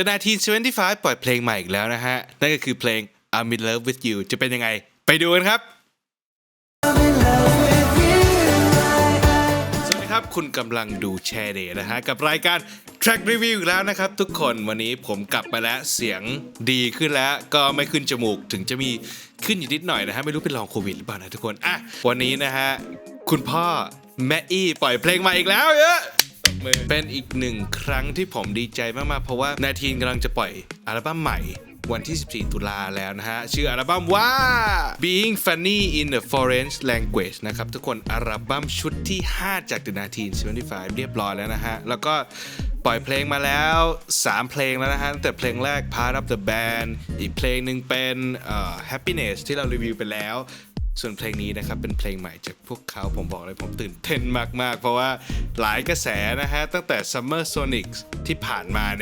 The 1975ปล่อยเพลงใหม่อีกแล้วนะฮะ นั่นก็คือเพลง I'm in love with you จะเป็นยังไง ไปดูกันครับสวัสดีครับคุณกำลังดูแชร์เดย์นะฮะ กับรายการ Track Review อีกแล้วนะครับ ทุกคนวันนี้ผมกลับมาแล้วเสียงดีขึ้นแล้วก็ไม่ขึ้นจมูกถึงจะมีขึ้นอยู่นิดหน่อยนะฮะ ไม่รู้เป็นลองโควิดหรือเปล่านะทุกคน อะ วันนี้นะฮะ คุณพ่อ แม่อี้ปล่อยเพลงใหม่อีกแล้วเยอะ เป็นอีกหนึ่งครั้งที่ผมดีใจมากๆ เพราะว่านาทีนกำลังจะปล่อยอัลบั้มใหม่วันที่ 14 ตุลาแล้วนะฮะ ชื่ออัลบั้มว่า Being Funny in a Foreign Language นะครับ ทุกคนอัลบั้มชุดที่ 5 จาก The 1975 เรียบร้อยแล้วนะฮะ แล้วก็ปล่อยเพลงมาแล้ว 3 เพลงแล้วนะฮะ ตั้งแต่เพลงแรก Part of the Band อีกเพลงหนึ่งเป็น Happiness ที่เรารีวิวไปแล้ว ส่วนเพลงนี้นะครับเป็นเพลงใหม่จากพวกเขาผมบอกเลยผมตื่นเต้นมาก ๆ เพราะว่าหลายกระแสนะฮะ ตั้งแต่ Summer Sonic ที่ผ่านมาเนี่ย